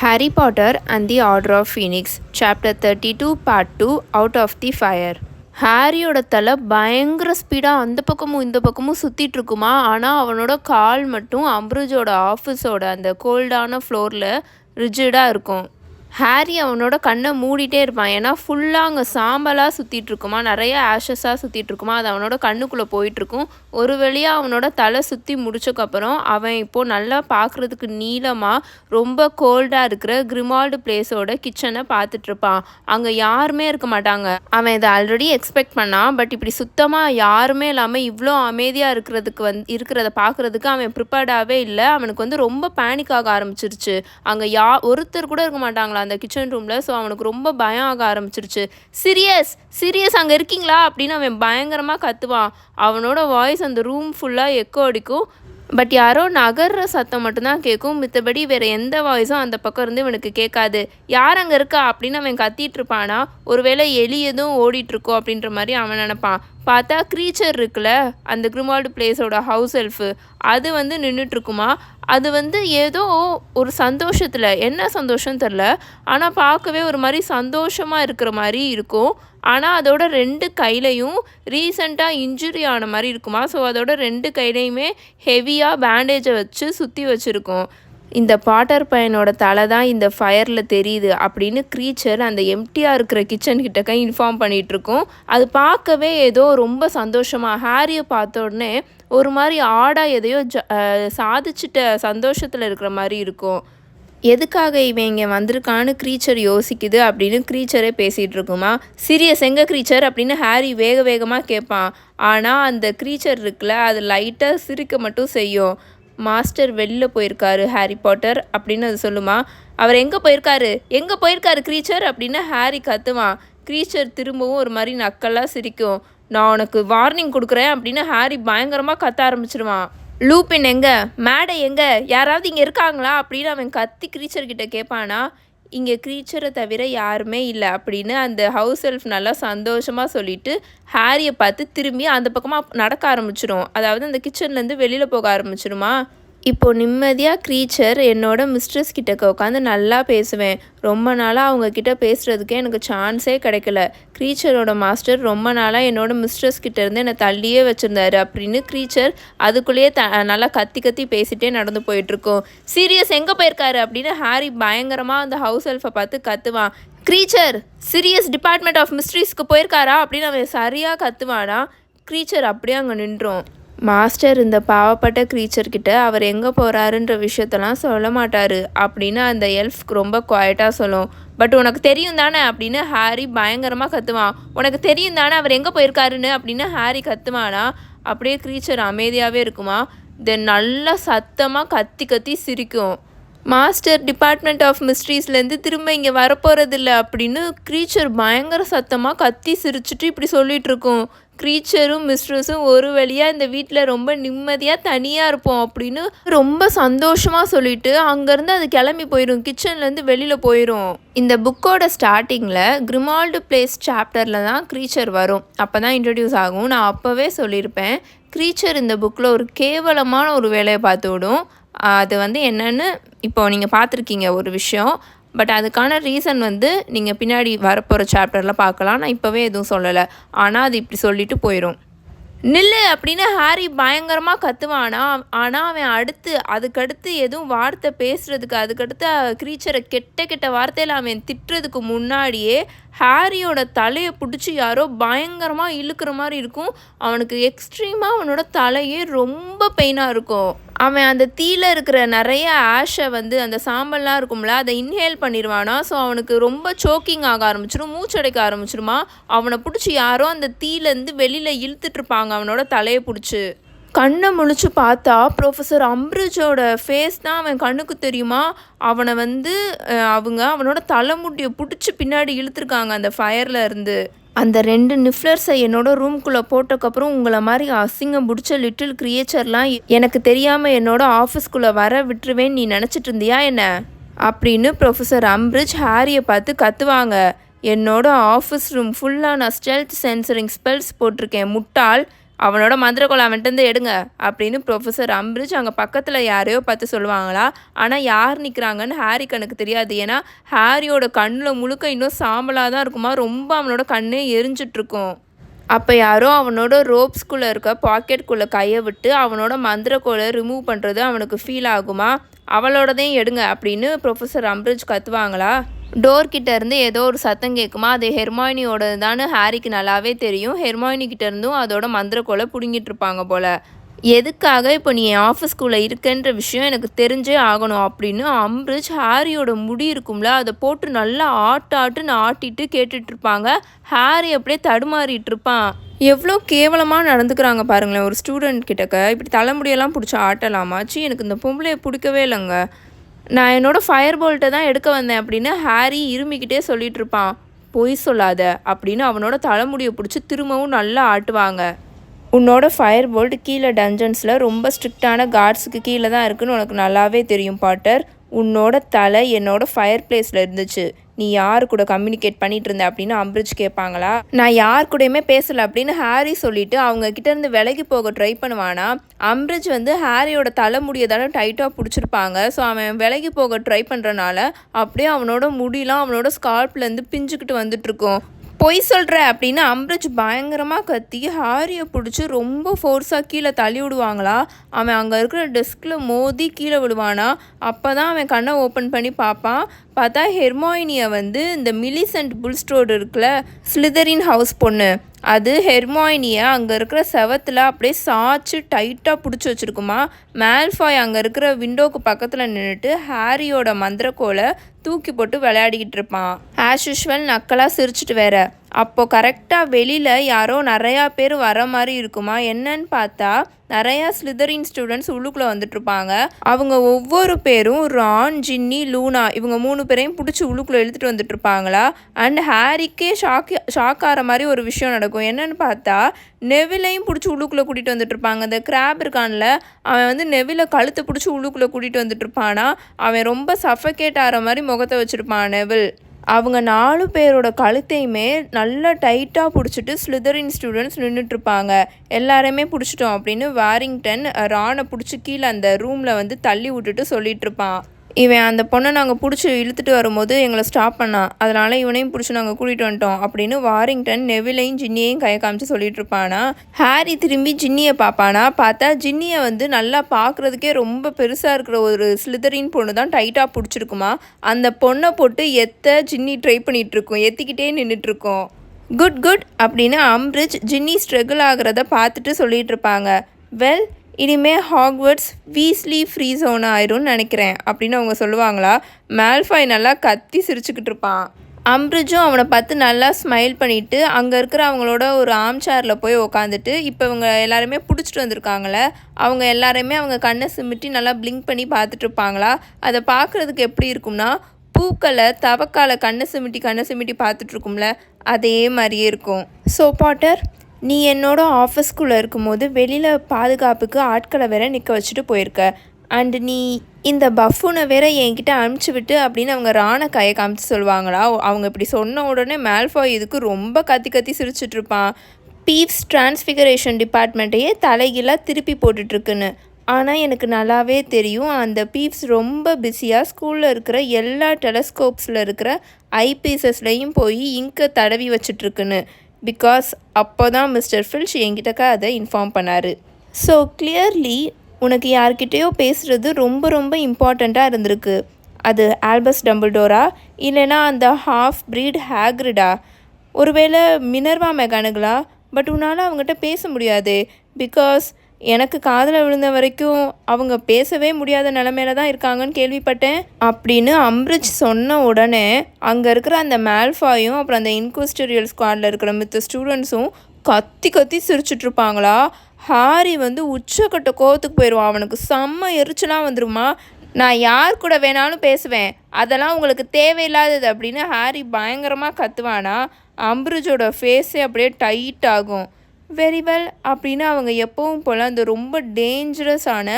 Harry Potter and the Order of Phoenix, Chapter 32, Part 2 Out of the Fire. ஹாரியோட தலை பயங்கர ஸ்பீடாக அந்த பக்கமும் இந்த பக்கமும் சுற்றிட்டு இருக்குமா ஆனால் அவனோட கால் மட்டும் அம்ருஜோட ஆஃபீஸோட அந்த கோல்டான ஃப்ளோரில் ரிஜிடாக இருக்கும் ஹாரி அவனோட கண்ணை மூடிட்டே இருப்பான். ஏன்னா ஃபுல்லாக அங்கே சாம்பலாக சுற்றிட்டு இருக்குமா நிறைய ஆஷஸாக சுற்றிட்டு இருக்குமா அது அவனோட கண்ணுக்குள்ளே போயிட்டுருக்கும். ஒரு வழியாக அவனோட தலை சுற்றி முடிச்சக்கப்புறம் அவன் இப்போது நல்லா பார்க்குறதுக்கு நீளமாக ரொம்ப கோல்டாக இருக்கிற கிரிமால்டு பிளேஸோட கிச்சனை பார்த்துட்ருப்பான் அங்கே யாருமே இருக்க மாட்டாங்க. அவன் இதை ஆல்ரெடி எக்ஸ்பெக்ட் பண்ணான் பட் இப்படி சுத்தமாக யாருமே இல்லாமல் இவ்வளோ அமைதியாக இருக்கிறதுக்கு வந்து இருக்கிறத பார்க்குறதுக்கு அவன் ப்ரிப்பேர்டாகவே இல்லை. அவனுக்கு வந்து ரொம்ப பேனிக் ஆக ஆரம்பிச்சிருச்சு. அங்கே யா ஒருத்தர் கூட இருக்க மாட்டாங்களா? அந்த கிச்சன் ரூமில் ஸோ அவனுக்கு ரொம்ப பயம் ஆக ஆரம்பிச்சிருச்சு. சீரியஸ் சீரியஸ் அங்கே இருக்கீங்களா? அப்படின்னு அவன் பயங்கரமாக கத்துவான். அவனோட வாய்ஸ் அந்த ரூம் ஃபுல்லாக எக்கோ அடிக்கும். பட் யாரோ நகர்ற சத்தம் மட்டும்தான் கேட்கும். மித்தபடி வேறு எந்த வாய்ஸும் அந்த பக்கம் இருந்து இவனுக்கு கேட்காது. யார் அங்கே இருக்கா? அப்படின்னு அவன் கத்திட்டு இருப்பானா. ஒருவேளை எலி எதுவும் ஓடிட்டுருக்கோ அப்படின்ற மாதிரி அவன் நினப்பான். பார்த்தா க்ரீச்சர் இருக்குல்ல அந்த கிரிமால்டு பிளேஸோட ஹவுஸ் எல்ஃபு அது வந்து நின்றுட்டுருக்குமா அது வந்து ஏதோ ஒரு சந்தோஷத்தில் என்ன சந்தோஷம் தெரில. ஆனால் பார்க்கவே ஒரு மாதிரி சந்தோஷமாக இருக்கிற மாதிரி இருக்கும். ஆனால் அதோட ரெண்டு கையிலையும் ரீசண்டாக இன்ஜுரி ஆன மாதிரி இருக்குமா? ஸோ அதோட ரெண்டு கையிலையுமே ஹெவியாக பேண்டேஜை வச்சு சுற்றி வச்சுருக்கோம். இந்த பாட்டர் பையனோட தலை தான் இந்த ஃபயரில் தெரியுது அப்படின்னு க்ரீச்சர் அந்த எம்டியாக இருக்கிற கிச்சன் கிட்டக்க இன்ஃபார்ம் பண்ணிகிட்ருக்கோம் அது பார்க்கவே ஏதோ ரொம்ப சந்தோஷமாக ஹாரியை பார்த்த உடனே ஒரு மாதிரி ஆடாக எதையோ ஜ சாதிச்சிட்ட சந்தோஷத்தில் இருக்கிற மாதிரி இருக்கும். எதுக்காக இவன் இங்கே வந்திருக்கான்னு க்ரீச்சர் யோசிக்குது அப்படின்னு க்ரீச்சரே பேசிகிட்டு இருக்குமா? சீரியஸ் எங்கே க்ரீச்சர் அப்படின்னு ஹாரி வேக வேகமாக கேட்பான். ஆனால் அந்த க்ரீச்சர் இருக்குல்ல அது லைட்டாக சிரிக்க மட்டும் செய்யும். மாஸ்டர் வெளில போயிருக்காரு ஹாரி பாட்டர் அப்படின்னு அது சொல்லுமா? அவர் எங்கே போயிருக்காரு? எங்கே போயிருக்காரு க்ரீச்சர் அப்படின்னு ஹாரி கத்துவான் க்ரீச்சர் திரும்பவும் ஒரு மாதிரி நக்கலாக சிரிக்கும். நான் உனக்கு வார்னிங் கொடுக்குறேன் அப்படின்னு ஹாரி பயங்கரமாக கத்த ஆரம்பிச்சிருவான் லூப்பின் எங்கே? மேடை எங்கே? யாராவது இங்கே இருக்காங்களா? அப்படின்னு அவன் கத்தி க்ரீச்சர்கிட்ட கேட்பானா இங்கே க்ரீச்சரை தவிர யாருமே இல்லை அப்படின்னு அந்த ஹவுஸ் செல்ஃப் நல்லா சந்தோஷமாக சொல்லிட்டு ஹாரியை பார்த்து திரும்பி அந்த பக்கமாக நடக்க ஆரம்பிச்சிடும் அதாவது அந்த கிச்சன்லேருந்து வெளியில் போக ஆரம்பிச்சிடுமா இப்போது நிம்மதியாக க்ரீச்சர் என்னோட மிஸ்ட்ரஸ் கிட்டக்க உட்காந்து நல்லா பேசுவேன். ரொம்ப நாளாக அவங்க கிட்ட பேசுகிறதுக்கே எனக்கு சான்ஸே கிடைக்கல. க்ரீச்சரோட மாஸ்டர் ரொம்ப நாளாக என்னோட மிஸ்ட்ரஸ் கிட்ட இருந்து என்னை தள்ளியே வச்சுருந்தாரு அப்படின்னு க்ரீச்சர் அதுக்குள்ளேயே த நல்லா கத்தி கத்தி பேசிகிட்டே நடந்து போயிட்டுருக்கோம். சீரியஸ் எங்கே போயிருக்காரு அப்படின்னு ஹாரி பயங்கரமாக அந்த ஹவுஸ் ஹெல்ஃபை பார்த்து கத்துவான். க்ரீச்சர் சீரியஸ் டிபார்ட்மெண்ட் ஆஃப் மிஸ்ட்ரீஸ்க்கு போயிருக்காரா அப்படின்னு அவன் சரியாக கத்துவானா? க்ரீச்சர் அப்படியே அங்கே நின்றோம். மாஸ்டர் இந்த பாவப்பட்ட க்ரீச்சர்கிட்ட அவர் எங்கே போகிறாருன்ற விஷயத்தெல்லாம் சொல்ல மாட்டார் அப்படின்னு அந்த எல்ஃப்க்கு ரொம்ப குவாய்ட்டாக சொல்லும். பட் உனக்கு தெரியும் தானே? அப்படின்னு ஹாரி பயங்கரமாக கத்துவான். உனக்கு தெரியும் தானே அவர் எங்கே போயிருக்காருன்னு? அப்படின்னு ஹாரி கத்துவானா. அப்படியே க்ரீச்சர் அமைதியாகவே இருக்குமா. தென் நல்லா சத்தமாக கத்தி கத்தி சிரிக்கும். மாஸ்டர் டிபார்ட்மெண்ட் ஆஃப் மிஸ்ட்ரீஸ்லேருந்து திரும்ப இங்கே வரப்போகிறதில்ல அப்படின்னு க்ரீச்சர் பயங்கர சத்தமாக கத்தி சிரிச்சிட்டு இப்படி சொல்லிகிட்ருக்கும் க்ரீச்சரும் மிஸ்ட்ரஸும் ஒரு வழியாக இந்த வீட்டில் ரொம்ப நிம்மதியாக தனியாக இருப்போம் அப்படின்னு ரொம்ப சந்தோஷமாக சொல்லிட்டு அங்கேருந்து அது கிளம்பி போயிடும் கிச்சன்லேருந்து வெளியில் போயிடும் இந்த புக்கோட ஸ்டார்டிங்கில் கிரிமால்டு பிளேஸ் சாப்டரில் தான் க்ரீச்சர் வரும். அப்போ தான் இன்ட்ரடியூஸ் ஆகும். நான் அப்போவே சொல்லியிருப்பேன். க்ரீச்சர் இந்த புக்கில் ஒரு கேவலமான ஒரு வேலையை பார்த்து விடும். அது வந்து என்னென்னு இப்போ நீங்கள் பார்த்துருக்கீங்க ஒரு விஷயம். பட் அதுக்கான ரீசன் வந்து நீங்கள் பின்னாடி வரப்போகிற சாப்டரில் பார்க்கலாம். நான் இப்போவே எதுவும் சொல்லலை. ஆனால் அது இப்படி சொல்லிட்டு போயிடும் நில்லு அப்படின்னு ஹாரி பயங்கரமாக கத்துவானா? ஆனால் அவன் அடுத்து அதுக்கடுத்து எதுவும் வார்த்தை பேசுகிறதுக்கு அதுக்கடுத்து க்ரீச்சரை கெட்ட கெட்ட வார்த்தையில் அவன் திட்டுறதுக்கு முன்னாடியே ஹாரியோட தலையை பிடிச்சி யாரோ பயங்கரமாக இழுக்கிற மாதிரி இருக்கும். அவனுக்கு எக்ஸ்ட்ரீமாக அவனோட தலையே ரொம்ப பெயினாக இருக்கும். அவன் அந்த தீயில் இருக்கிற நிறைய ஆஷை வந்து அந்த சாம்பல்லாம் இருக்கும்ல அதை இன்ஹேல் பண்ணிடுவானா. ஸோ அவனுக்கு ரொம்ப சோக்கிங் ஆக ஆரம்பிச்சிடும் மூச்சடைக்க ஆரம்பிச்சிருமா. அவனை பிடிச்சி யாரோ அந்த தீலேருந்து வெளியில் இழுத்துட்ருப்பாங்க அவனோட தலையை பிடிச்சி. கண்ணை முழிச்சு பார்த்தா ப்ரொஃபஸர் அம்ரிஜோட ஃபேஸ் தான் அவன் கண்ணுக்கு தெரியுமா? அவனை வந்து அவங்க அவனோட தலைமுட்டியை பிடிச்சி பின்னாடி இழுத்துருக்காங்க அந்த ஃபயரில் இருந்து. அந்த ரெண்டு நிஃப்லர்ஸை என்னோட ரூம்குள்ளே போட்டக்கப்புறம் உங்களை மாதிரி அசிங்கம் பிடிச்ச லிட்டில் கிரியேச்சர்லாம் எனக்கு தெரியாமல் என்னோட ஆஃபீஸ்க்குள்ளே வர விட்டுருவேன் நீ நினச்சிட்டு இருந்தியா என்ன? அப்படின்னு ப்ரொஃபஸர் அம்ரிஜ் ஹாரியை பார்த்து கத்துவாங்க. என்னோட ஆஃபீஸ் ரூம் ஃபுல்லாக நான் ஸ்டெல்த் சென்சரிங் ஸ்பெல்ஸ் போட்டிருக்கேன் முட்டாள். அவனோட மந்திரக்கோலை அவன்கிட்டருந்து எடுங்க அப்படின்னு ப்ரொஃபஸர் அம்பிரிஜ் அங்கே பக்கத்தில் யாரையோ பார்த்து சொல்லுவாங்களா? ஆனால் யார் நிற்கிறாங்கன்னு ஹாரி கண்ணுக்கு தெரியாது. ஏன்னா ஹாரியோட கண்ணில் முழுக்க இன்னும் சாம்பலாக தான் இருக்குமா? ரொம்ப அவனோட கண்ணே எரிஞ்சிட்ருக்கும். அப்போ யாரோ அவனோட ரோப்ஸ்குள்ளே இருக்க பாக்கெட்குள்ளே கையை விட்டு அவனோட மந்திரக்கோலை ரிமூவ் பண்ணுறது அவனுக்கு ஃபீல் ஆகுமா? அவளோடதையும் எடுங்க அப்படின்னு ப்ரொஃபஸர் அம்பிரிஜ் கத்துவாங்களா? டோர் கிட்ட இருந்து ஏதோ ஒரு சத்தம் கேட்குமா? அது ஹெர்மாயினியோட தான் ஹாரிக்கு நல்லாவே தெரியும். ஹெர்மாயினி கிட்ட இருந்தும் அதோட மந்திரக்கோலை பிடுங்கிட்டு இருப்பாங்க போல. எதுக்காக இப்போ நீ என் ஆஃபீஸ்க்குள்ளே இருக்கன்ற விஷயம் எனக்கு தெரிஞ்சே ஆகணும் அப்படின்னு அம்ரிஜ் ஹாரியோட முடி இருக்கும்ல அதை போட்டு நல்லா ஆட்டு ஆட்டுன்னு ஆட்டிட்டு கேட்டுட்டு இருப்பாங்க ஹாரி அப்படியே தடுமாறிட்டு இருப்பான் எவ்வளோ கேவலமாக நடந்துக்கிறாங்க பாருங்களேன் ஒரு ஸ்டூடெண்ட் கிட்டக்க இப்படி தலைமுடியெல்லாம் பிடிச்சி ஆட்டலாமாச்சு எனக்கு இந்த பொம்பளையை பிடிக்கவே இல்லைங்க. நான் என்னோடய ஃபயர் போல்ட்டை தான் எடுக்க வந்தேன் அப்படின்னு ஹாரி இருமிக்கிட்டே சொல்லிகிட்டு இருப்பான் பொய் சொல்லாத அப்படின்னு அவனோட தலைமுடியை பிடிச்சி திரும்பவும் நல்லா ஆட்டுவாங்க. உன்னோட ஃபயர் போல்ட் கீழே டஞ்சன்ஸில் ரொம்ப ஸ்ட்ரிக்டான கார்ட்ஸுக்கு கீழே தான் இருக்குன்னு உனக்கு நல்லாவே தெரியும் பாட்டர். உன்னோட தலை என்னோட ஃபயர் பிளேஸில் இருந்துச்சு. நீ யார் கூட கம்யூனிகேட் பண்ணிட்டு இருந்த அப்படின்னு அம்பிரிஜ் கேட்பாங்களா? நான் யார் கூடயுமே பேசலை அப்படின்னு ஹாரி சொல்லிட்டு அவங்க கிட்ட இருந்து விலகி போக ட்ரை பண்ணுவானா? அம்பிரிஜ் வந்து ஹாரியோட தலைமுடியை தானே டைட்டாக பிடிச்சிருப்பாங்க. ஸோ அவன் விலகி போக ட்ரை பண்ணுறனால அப்படியே அவனோட முடியெலாம் அவனோட ஸ்கால்ப்லேருந்து பிஞ்சுக்கிட்டு வந்துட்டு இருக்கும் பொய் சொல்கிற அப்படின்னு அம்ரிஜ் பயங்கரமாக கத்தி ஹாரியை பிடிச்சி ரொம்ப ஃபோர்ஸாக கீழே தள்ளி விடுவாங்களா? அவன் அங்கே இருக்கிற டெஸ்கில் மோதி கீழே விடுவானா? அப்போ தான் அவன் கண்ணை ஓப்பன் பண்ணி பார்ப்பான். பார்த்தா ஹெர்மாயினியை வந்து இந்த மிலிசன்ட் புல்ஸ்டோடு இருக்குல்ல ஸ்லிதரின் ஹவுஸ் பொண்ணு. அது ஹெர்மாயினியை அங்கே இருக்கிற செவத்தில் அப்படியே சாய்ச்சி டைட்டாக பிடிச்சி வச்சுருக்குமா? மேல்ஃபாய் அங்கே இருக்கிற விண்டோக்கு பக்கத்தில் நின்றுட்டு ஹாரியோட மந்திரக்கோலை தூக்கி போட்டு விளையாடிக்கிட்டு இருப்பான். ஆஸ் யூஷுவல் நக்கலாக சிரிச்சிட்டு வேற. அப்போது கரெக்டாக வெளியில் யாரோ நிறையா பேர் வர மாதிரி இருக்குமா? என்னன்னு பார்த்தா நிறையா ஸ்லிதரின் ஸ்டூடெண்ட்ஸ் உள்ளுக்குள்ளே வந்துட்டுருப்பாங்க. அவங்க ஒவ்வொரு பேரும் ரான் ஜின்னி லூனா இவங்க மூணு பேரையும் பிடிச்சி உள்ளுக்குள்ளே இழுத்துட்டு வந்துட்டுருப்பாங்களா? அண்ட் ஹாரிக்கே ஷாக் ஷாக் ஆகிற மாதிரி ஒரு விஷயம் நடக்கும். என்னன்னு பார்த்தா நெவிலையும் பிடிச்சி உள்ளுக்குள்ளே கூட்டிகிட்டு வந்துட்டுருப்பாங்க. இந்த கிராப் இருக்கான்ல அவன் வந்து நெவில கழுத்தை பிடிச்சி உள்ளுக்குள்ளே கூட்டிகிட்டு வந்துட்டுருப்பானா? அவன் ரொம்ப சஃபகேட் ஆகிற மாதிரி முகத்தை வச்சுருப்பான் நெவில். அவங்க நாலு பேரோட கழுத்தையுமே நல்லா டைட்டாக பிடிச்சிட்டு ஸ்லிதரின் ஸ்டூடெண்ட்ஸ் நின்றுட்டுருப்பாங்க எல்லாருமே பிடிச்சிட்டோம் அப்படின்னு வாரிங்டன் ரானை பிடிச்சி கீழே அந்த ரூமில் வந்து தள்ளி விட்டுட்டு சொல்லிகிட்ருப்பான் இவன் அந்த பொண்ணை நாங்கள் பிடிச்சி இழுத்துட்டு வரும்போது எங்களை ஸ்டாப் பண்ணான் அதனால் இவனையும் பிடிச்சி நாங்கள் கூட்டிகிட்டு வந்துட்டோம் அப்படின்னு வாரிங்டன் நெவிலையும் ஜின்னியையும் கை காமிச்சு சொல்லிட்டு இருப்பானா. ஹாரி திரும்பி ஜின்னியை பார்ப்பானா. பார்த்தா ஜின்னியை வந்து நல்லா பார்க்குறதுக்கே ரொம்ப பெருசாக இருக்கிற ஒரு ஸ்லிதரின் பொண்ணு தான் டைட்டாக பிடிச்சிருக்குமா. அந்த பொண்ணை போட்டு எத்த ஜின்னி ட்ரை பண்ணிகிட்ருக்கோம் எத்திக்கிட்டே நின்றுட்டுருக்கோம் குட் குட் அப்படின்னு அம்ரிஜ் ஜின்னி ஸ்ட்ரகிள் ஆகிறத பார்த்துட்டு சொல்லிகிட்ருப்பாங்க வெல் இனிமே ஹாக்வர்ட்ஸ் வீஸ்லி ஃப்ரீ ஜோன் ஆயிரும்னு நினைக்கிறேன். அப்படின்னு அவங்க சொல்லுவாங்களா? மேல்ஃபாய் நல்லா கத்தி சிரிச்சுக்கிட்டு இருப்பான். அம்ரிஜும் அவனை பார்த்து நல்லா ஸ்மைல் பண்ணிவிட்டு அங்கே இருக்கிற அவங்களோட ஒரு ஆம் சேரில் போய் உக்காந்துட்டு இப்போ இவங்க எல்லாருமே பிடிச்சிட்டு வந்திருக்காங்களே அவங்க எல்லாருமே அவங்க கண்ணை சிமிட்டி நல்லா பிளிங்க் பண்ணி பார்த்துட்டு இருப்பாங்களா? அதை பார்க்குறதுக்கு எப்படி இருக்கும்னா பூக்களை தவக்கால கண்ணை சிமிட்டி கண்ணை சிமிட்டி பார்த்துட்ருக்கும்ல அதே மாதிரியே இருக்கும். ஸோ பாட்டர் நீ என்னோட ஆஃபீஸ்க்குள்ளே இருக்கும்போது வெளியில் பாதுகாப்புக்கு ஆட்களை வேற நிற்க வச்சுட்டு போயிருக்க. அண்டு நீ இந்த பஃபூனை வேற என்கிட்ட அனுப்பிச்சி விட்டு அப்படின்னு அவங்க ராண கையை காமிச்சு சொல்லுவாங்களா? அவங்க இப்படி சொன்ன உடனே மேல்ஃபாய் இதுக்கு ரொம்ப கத்தி கத்தி சிரிச்சிட்ருப்பான் பீப்ஸ் டிரான்ஸ்ஃபிகரேஷன் டிபார்ட்மெண்ட்டையே தலைகீழாக திருப்பி போட்டுட்ருக்குன்னு. ஆனால் எனக்கு நல்லாவே தெரியும் அந்த பீப்ஸ் ரொம்ப பிஸியாக ஸ்கூலில் இருக்கிற எல்லா டெலஸ்கோப்ஸில் இருக்கிற ஐபீசஸ்லேயும் போய் இங்கை தடவி வச்சிட்ருக்குன்னு. பிகாஸ் அப்போ தான் மிஸ்டர் ஃபில்ஷ் என்கிட்டக்க அதை இன்ஃபார்ம் பண்ணார். ஸோ கிளியர்லி உனக்கு யார்கிட்டேயோ பேசுகிறது ரொம்ப ரொம்ப இம்பார்ட்டண்ட்டாக இருந்திருக்கு. அது ஆல்பஸ் டம்பிள்டோரா இல்லைனா அந்த ஹாஃப் ப்ரீட் ஹேக்ரிடா ஒருவேளை மினர்வா மெக்கானிக்கலா பட் உன்னால் அவங்ககிட்ட பேச முடியாது? பிகாஸ் எனக்கு காதில் விழுந்த வரைக்கும் அவங்க பேசவே முடியாத நிலமையில தான் இருக்காங்கன்னு கேள்விப்பட்டேன். அப்படின்னு அம்ரிஜ் சொன்ன உடனே அங்கே இருக்கிற அந்த மேல்ஃபாயும் அப்புறம் அந்த இன்குஸ்டரியல் ஸ்குவாடில் இருக்கிற மித்த ஸ்டூடெண்ட்ஸும் கத்தி கத்தி சிரிச்சிட்ருப்பாங்களா ஹாரி வந்து உச்சக்கட்ட கோவத்துக்கு போயிடுவான் அவனுக்கு செம்ம எரிச்சலாக வந்துருமா நான் யார் கூட வேணாலும் பேசுவேன். அதெல்லாம் உங்களுக்கு தேவையில்லாதது அப்படின்னு ஹாரி பயங்கரமாக கத்துவானா? அம்ரிஜோட ஃபேஸே அப்படியே டைட் ஆகும். வெரி வெல் அப்படின்னு அவங்க எப்பவும் போல் அந்த ரொம்ப டேஞ்சரஸான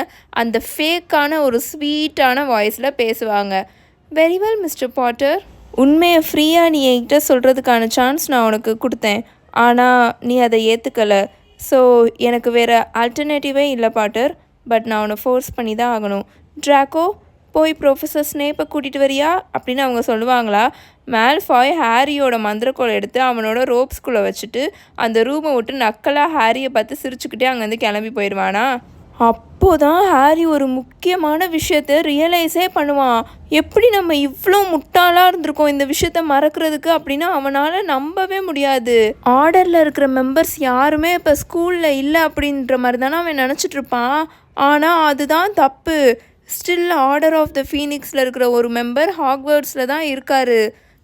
அந்த ஃபேக்கான ஒரு ஸ்வீட்டான வாய்ஸில் பேசுவாங்க. வெரி வெல் மிஸ்டர் பாட்டர் உண்மையை ஃப்ரீயாக நீ என்கிட்ட சொல்கிறதுக்கான சான்ஸ் நான் உனக்கு கொடுத்தேன். ஆனால் நீ அதை ஏற்றுக்கலை ஸோ எனக்கு வேறு ஆல்டர்னேட்டிவே இல்லை பாட்டர் பட் நான் உன்னை ஃபோர்ஸ் பண்ணி தான் ஆகணும். ட்ராக்கோ போய் ப்ரொஃபஸர் ஸ்னேப்பை கூட்டிகிட்டு வரியா? அப்படின்னு அவங்க சொல்லுவாங்களா? மேல்ஃபாய் ஹாரியோட மந்திரக்கோலை எடுத்து அவனோட ரோப்ஸ்குள்ளே வச்சுட்டு அந்த ரூமை விட்டு நக்கலாக ஹாரியை பார்த்து சிரிச்சுக்கிட்டே அங்கேருந்து கிளம்பி போயிடுவானா? அப்போ தான் ஹாரி ஒரு முக்கியமான விஷயத்த ரியலைஸே பண்ணுவான். எப்படி நம்ம இவ்வளோ முட்டாளாக இருந்திருக்கோம் இந்த விஷயத்த மறக்கிறதுக்கு அப்படின்னா அவனால் நம்பவே முடியாது. ஆர்டரில் இருக்கிற மெம்பர்ஸ் யாருமே இப்போ ஸ்கூலில் இல்லை அப்படின்ற மாதிரி தானே அவன் நினச்சிட்ருப்பான் ஆனால் அதுதான் தப்பு. ஸ்டில் ஆர்டர் ஆஃப் த ஃபீனிக்ஸில் இருக்கிற ஒரு மெம்பர் ஹாக்வர்ட்ஸில் தான் இருக்காரு.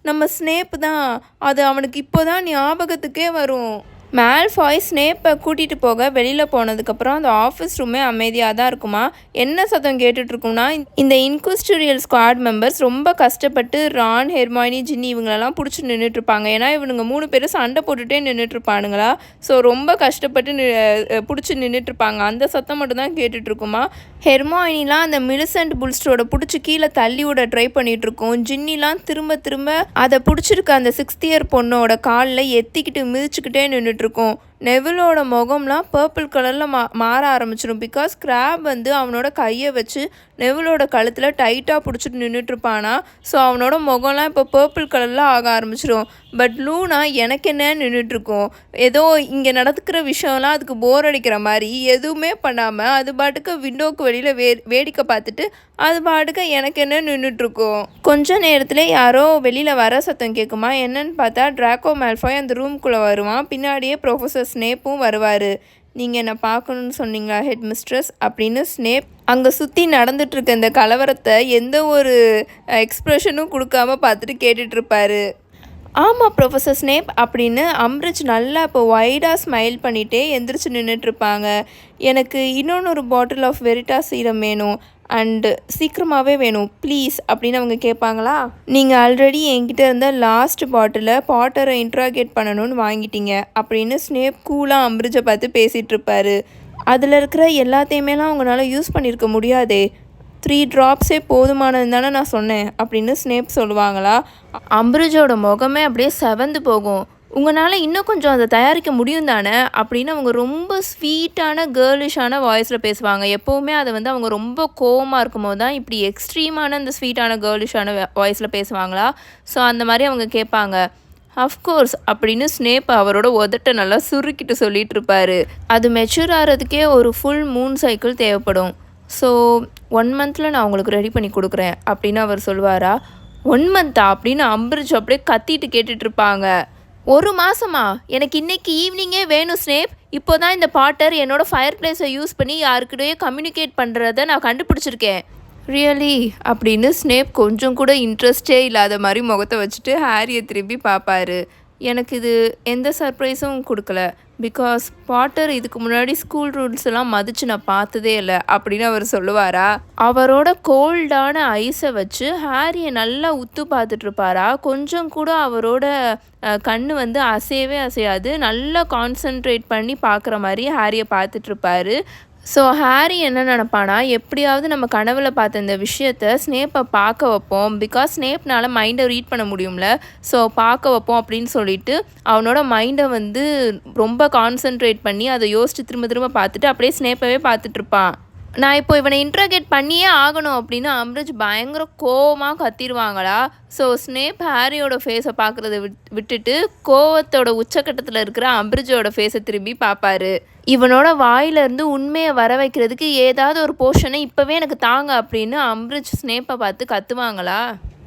நம்ம ஸ்னேப் தான். அது அவனுக்கு இப்போ தான் ஞாபகத்துக்கே வரும். மேல்ஃபாய் ஸ்னேப்பை கூட்டிகிட்டு போக வெளியில் போனதுக்கப்புறம் அந்த ஆஃபீஸ் ரூமே அமைதியாக தான் இருக்குமா? என்ன சத்தம் கேட்டுட்ருக்கும்னா இந்த இன்குஸ்டோரியல் ஸ்குவாட் மெம்பர்ஸ் ரொம்ப கஷ்டப்பட்டு ரான் ஹெர்மாயினி ஜின்னி இவங்களெல்லாம் பிடிச்சி நின்றுட்டுருப்பாங்க ஏன்னா இவனுங்க மூணு பேரும் சண்டை போட்டுகிட்டே நின்றுட்டுருப்பானுங்களா ஸோ ரொம்ப கஷ்டப்பட்டு நி பிடிச்சி நின்றுட்டுருப்பாங்க அந்த சத்தம் மட்டும் தான் இருக்குமா ஹெர்மாயினிலாம் அந்த மிலிசன்ட் புல்ஸ்டரோட பிடிச்சி கீழே தள்ளி விட ட்ரை பண்ணிகிட்ருக்கோம் ஜின்னிலாம் திரும்ப திரும்ப அதை பிடிச்சிருக்க அந்த சிக்ஸ்த் இயர் பொண்ணோட காலில் எத்திக்கிட்டு மிதிச்சுக்கிட்டே நின்றுட்டு இருக்கோம் நெவிலோட முகம்லாம் பர்பிள் கலரில் மா மாற ஆரம்பிச்சிடும். பிகாஸ் கிராப் வந்து அவனோட கையை வச்சு நெவிலோட கழுத்தில் டைட்டாக பிடிச்சிட்டு நின்றுட்டுருப்பானா ஸோ அவனோட முகம்லாம் இப்போ பர்பிள் கலரில் ஆக ஆரம்பிச்சிடும். பட் லூனா எனக்கு என்ன நின்றுட்டுருக்கோம் ஏதோ இங்கே நடக்கிற விஷயம்லாம் அதுக்கு போர் அடிக்கிற மாதிரி எதுவுமே பண்ணாமல் அது பாட்டுக்கு விண்டோக்கு வெளியில் வே வேடிக்கை பார்த்துட்டு அது பாட்டுக்கு எனக்கு என்ன நின்றுட்டுருக்கோம் கொஞ்ச நேரத்தில் யாரோ வெளியில் வர சத்தம் கேட்குமா என்னன்னு பார்த்தா ட்ராக்கோ மேல்ஃபாய் அந்த ரூம்குள்ளே வருவான். பின்னாடியே ப்ரொஃபஸர் ஸ்னேப்பும் வருவார். நீங்கள் என்னை பார்க்கணுன்னு சொன்னீங்களா ஹெட் மிஸ்ட்ரஸ் அப்படின்னு ஸ்னேப் அங்கே சுற்றி நடந்துட்டுருக்க இந்த கலவரத்தை எந்த ஒரு எக்ஸ்ப்ரெஷனும் கொடுக்காம பார்த்துட்டு கேட்டுட்ருப்பாரு ஆமாம் ப்ரொஃபஸர் ஸ்னேப் அப்படின்னு அம்ரிஜ் நல்லா இப்போ ஒய்டாக ஸ்மைல் பண்ணிகிட்டே எந்திரிச்சு நின்றுட்டுருப்பாங்க எனக்கு இன்னொன்று ஒரு பாட்டில் ஆஃப் வெரிட்டா சீரம் வேணும். அண்டு சீக்கிரமாகவே வேணும். ப்ளீஸ் அப்படின்னு அவங்க கேட்பாங்களா? நீங்கள் ஆல்ரெடி என்கிட்ட இருந்த லாஸ்ட் பாட்டிலில் பாட்டரை இன்ட்ராகேட் பண்ணணும்னு வாங்கிட்டீங்க. அப்படின்னு ஸ்னேப் கூலாக அம்ரிஜை பார்த்து பேசிகிட்டு இருப்பாரு. அதில் இருக்கிற எல்லாத்தையுமேலாம் அவங்களால யூஸ் பண்ணியிருக்க முடியாதே. த்ரீ ட்ராப்ஸே போதுமானது தானே நான் சொன்னேன் அப்படின்னு ஸ்னேப் சொல்லுவாங்களா? அம்பிரிஜோட முகமே அப்படியே செவந்து போகும். உங்களால் இன்னும் கொஞ்சம் அதை தயாரிக்க முடியும் தானே? அப்படின்னு அவங்க ரொம்ப ஸ்வீட்டான கேர்லிஷான வாய்ஸில் பேசுவாங்க. எப்போவுமே அதை வந்து அவங்க ரொம்ப கோவமாக இருக்கும்போது தான் இப்படி எக்ஸ்ட்ரீமான அந்த ஸ்வீட்டான கேர்லிஷான வாய்ஸில் பேசுவாங்களா? ஸோ அந்த மாதிரி அவங்க கேட்பாங்க. அஃப்கோர்ஸ் அப்படின்னு ஸ்னேப் அவரோட உதட்ட நல்லா சுருக்கிட்டு சொல்லிட்டு இருப்பாரு. அது மெச்சூர் ஆகிறதுக்கே ஒரு ஃபுல் மூன் சைக்கிள் தேவைப்படும். ஸோ ஒன் மந்தில் நான் உங்களுக்கு ரெடி பண்ணி கொடுக்குறேன் அப்படின்னு அவர் சொல்லுவாரா? ஒன் மந்த்தா அப்படின்னு அம்பரிஜ் அப்படியே கத்திட்டு கேட்டுட்ருப்பாங்க இருப்பாங்க. ஒரு மாதமா எனக்கு இன்னைக்கு ஈவினிங்கே வேணும் ஸ்னேப். இப்போ தான் இந்த பாட்டர் என்னோட ஃபயர் பிளேஸை யூஸ் பண்ணி யாருக்கிட்டயே கம்யூனிகேட் பண்ணுறத நான் கண்டுபிடிச்சிருக்கேன். ரியலி அப்படின்னு ஸ்னேப் கொஞ்சம் கூட இன்ட்ரெஸ்டே இல்லாத மாதிரி முகத்தை வச்சுட்டு ஹாரியை திரும்பி பார்ப்பாரு. எனக்கு இது எந்த சர்ப்ரைஸும் கொடுக்கல. பிகாஸ் பாட்டர் இதுக்கு முன்னாடி ஸ்கூல் ரூல்ஸ் எல்லாம் மதிச்சு நான் பார்த்ததே இல்லை அப்படின்னு அவர் சொல்லுவாரா? அவரோட கோல்டான ஐஸை வச்சு ஹாரியை நல்லா உத்து பார்த்துட்டு இருப்பாரா? கொஞ்சம் கூட அவரோட கண்ணு வந்து அசையவே அசையாது. நல்லா கான்சென்ட்ரேட் பண்ணி பார்க்குற மாதிரி ஹாரியை பார்த்துட்டு இருப்பாரு. ஸோ ஹாரி என்ன நினப்பானா? எப்படியாவது நம்ம கனவில் பார்த்த இந்த விஷயத்த ஸ்னேப்பை பார்க்க வைப்போம். பிகாஸ் ஸ்னேப்னால மைண்டை ரீட் பண்ண முடியும்ல. ஸோ பார்க்க வைப்போம் அப்படின்னு சொல்லிட்டு அவனோட மைண்டை வந்து ரொம்ப கான்சென்ட்ரேட் பண்ணி அதை யோசிச்சு திரும்ப திரும்ப பார்த்துட்டு அப்படியே ஸ்னேப்பவே பார்த்துட்ருப்பான் நான் இப்போ இவனை இன்ட்ராகேட் பண்ணியே ஆகணும் அப்படின்னு அம்ரிஜ் பயங்கர கோவமாக கத்திடுவாங்களா? ஸோ ஸ்னேப் ஹாரியோட ஃபேஸை பார்க்குறத விட் விட்டுட்டு கோவத்தோட உச்சக்கட்டத்தில் இருக்கிற அம்ரிஜோட ஃபேஸை திரும்பி பார்ப்பாரு. இவனோட வாயிலிருந்து உண்மையை வர வைக்கிறதுக்கு ஏதாவது ஒரு போர்ஷனை இப்போவே எனக்கு தாங்க அப்படின்னு அம்ரிஜ் ஸ்னேப்பை பார்த்து கத்துவாங்களா?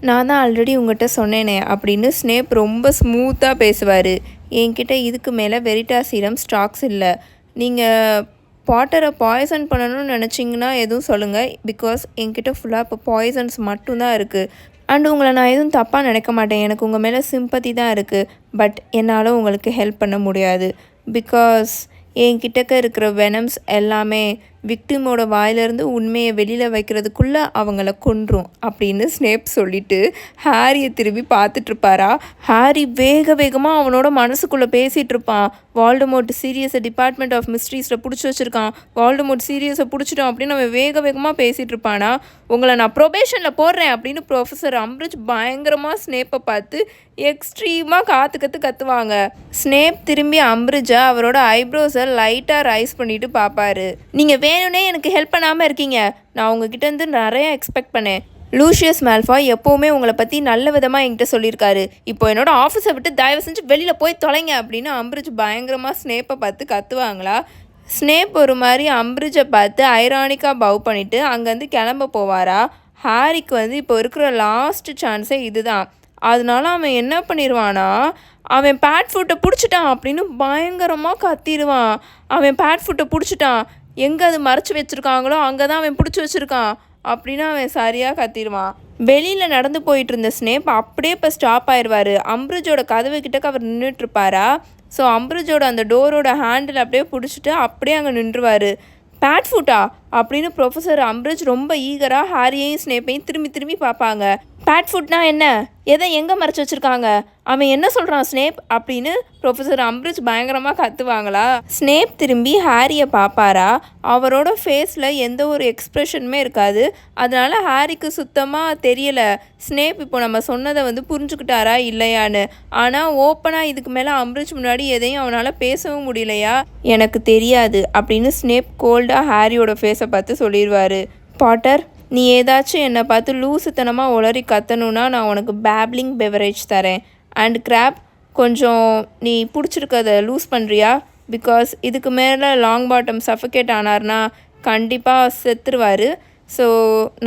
நான் தான் ஆல்ரெடி உங்கள்கிட்ட சொன்னேனே அப்படின்னு ஸ்னேப் ரொம்ப ஸ்மூத்தாக பேசுவார். என்கிட்ட இதுக்கு மேலே வெரிட்டா சீரம் ஸ்டாக்ஸ் இல்லை. நீங்கள் பாட்டரை பாய்சன் பண்ணணும்னு நினச்சிங்கன்னா எதுவும் சொல்லுங்கள் பிகாஸ் என்கிட்ட ஃபுல்லாக இப்போ பாய்சன்ஸ் மட்டும்தான் இருக்குது அண்ட் உங்களை நான் எதுவும் தப்பாக நினைக்க மாட்டேன். எனக்கு உங்கள் மேலே சிம்பத்தி தான் இருக்குது பட் என்னால் உங்களுக்கு ஹெல்ப் பண்ண முடியாது. பிகாஸ் என்கிட்டக்க இருக்கிற வெனம்ஸ் எல்லாமே விக்டிமோட வாயிலிருந்து உண்மையை வெளியில் வைக்கிறதுக்குள்ளே அவங்கள கொன்றும் அப்படின்னு ஸ்னேப் சொல்லிட்டு ஹாரியை திரும்பி பார்த்துட்ருப்பாரா ஹாரி வேக வேகமாக அவனோட மனசுக்குள்ளே பேசிகிட்டு இருப்பான். வால்டமோட் சீரியஸை டிபார்ட்மெண்ட் ஆஃப் மிஸ்ட்ரீஸில் பிடிச்சி வச்சுருக்கான். வால்டமோட் சீரியஸை பிடிச்சிட்டோம் அப்படின்னு அவன் வேக வேகமாக பேசிகிட்டு இருப்பானா? உங்களை நான் ப்ரொபேஷனில் போடுறேன் அப்படின்னு ப்ரொஃபஸர் அம்ரிஜ் பயங்கரமாக ஸ்னேப்பை பார்த்து எக்ஸ்ட்ரீமாக காத்து கற்று கத்துவாங்க. ஸ்னேப் திரும்பி அம்ரிஜா அவரோட ஐப்ரோஸை லைட்டாக ரைஸ் பண்ணிட்டு பார்ப்பாரு நீங்கள் வேணும்னே எனக்கு ஹெல்ப் பண்ணாமல் இருக்கீங்க. நான் உங்ககிட்ட இருந்து எக்ஸ்பெக்ட் பண்ணேன். லூஷியஸ் மேல்ஃபாய் எப்போவுமே உங்களை பற்றி நல்ல விதமாக என்கிட்ட சொல்லியிருக்காரு. இப்போ என்னோட ஆஃபீஸை விட்டு தயவு செஞ்சு வெளியில் போய் தொலைங்க அப்படின்னு அம்ரிஜ் பயங்கரமாக ஸ்னேப்பை பார்த்து கத்துவாங்களா. ஸ்னேப் ஒரு மாதிரி அம்ரிஜை பார்த்து ஐரானிக்காக பவ் பண்ணிவிட்டு அங்கேருந்து கிளம்ப போவாரா. ஹாரிக்கு வந்து இப்போ இருக்கிற லாஸ்ட் சான்ஸே இதுதான். அதனால அவன் என்ன பண்ணிடுவானா அவன் பேட் ஃபுட்டை பிடிச்சிட்டான் அப்படின்னு பயங்கரமாக கத்திடுவான். அவன் பேட் ஃபுட்டை பிடிச்சிட்டான். எங்கே அது மறைச்சி வச்சுருக்காங்களோ அங்கே தான் அவன் பிடிச்சி வச்சுருக்கான் அப்படின்னு அவன் சரியாக கத்திடுவான். வெளியில் நடந்து போயிட்டு இருந்த ஸ்னேப் அப்படியே இப்போ ஸ்டாப் ஆயிடுவார் அம்ரிஜோட கதவு கிட்டக்க அவர் நின்றுட்டு இருப்பாரா ஸோ அம்ரிஜோட அந்த டோரோட ஹேண்டில் அப்படியே பிடிச்சிட்டு அப்படியே அங்கே நின்றுவார். பேட் ஃபுட்டா அப்படின்னு ப்ரொஃபஸர் அம்ரிஜ் ரொம்ப ஈகராக ஹாரியையும் ஸ்னேப்பையும் திரும்பி திரும்பி பார்ப்பாங்க. பேட் ஃபுட்னா என்ன? எதை எங்கே மறைச்சி வச்சுருக்காங்க? அவன் என்ன சொல்கிறான் ஸ்னேப்? அப்படின்னு ப்ரொஃபஸர் அம்ப்ரிஜ் பயங்கரமாக கத்துவாங்களா? ஸ்னேப் திரும்பி ஹாரியை பார்ப்பாரா அவரோட ஃபேஸில் எந்த ஒரு எக்ஸ்ப்ரெஷனுமே இருக்காது. அதனால் ஹாரிக்கு சுத்தமாக தெரியலை ஸ்னேப் இப்போ நம்ம சொன்னதை வந்து புரிஞ்சுக்கிட்டாரா இல்லையான்னு. ஆனால் ஓப்பனாக இதுக்கு மேலே அம்ரிஜ் முன்னாடி எதையும் அவனால் பேசவும் முடியலையா? எனக்கு தெரியாது அப்படின்னு ஸ்னேப் கோல்டாக ஹாரியோட ஃபேஸை பார்த்து சொல்லிடுவார். பாட்டர் நீ ஏதாச்சும் என்னை பார்த்து லூசுத்தனமாக உளறி கத்தணுன்னா நான் உனக்கு பேப்லிங் பெவரேஜ் தரேன். அண்ட் கிராப் கொஞ்சம் நீ பிடிச்சிருக்கத லூஸ் பண்ணுறியா பிகாஸ் இதுக்கு மேலே லாங் பாட்டம் சஃபகேட் ஆனார்னா கண்டிப்பாக செத்துருவார். ஸோ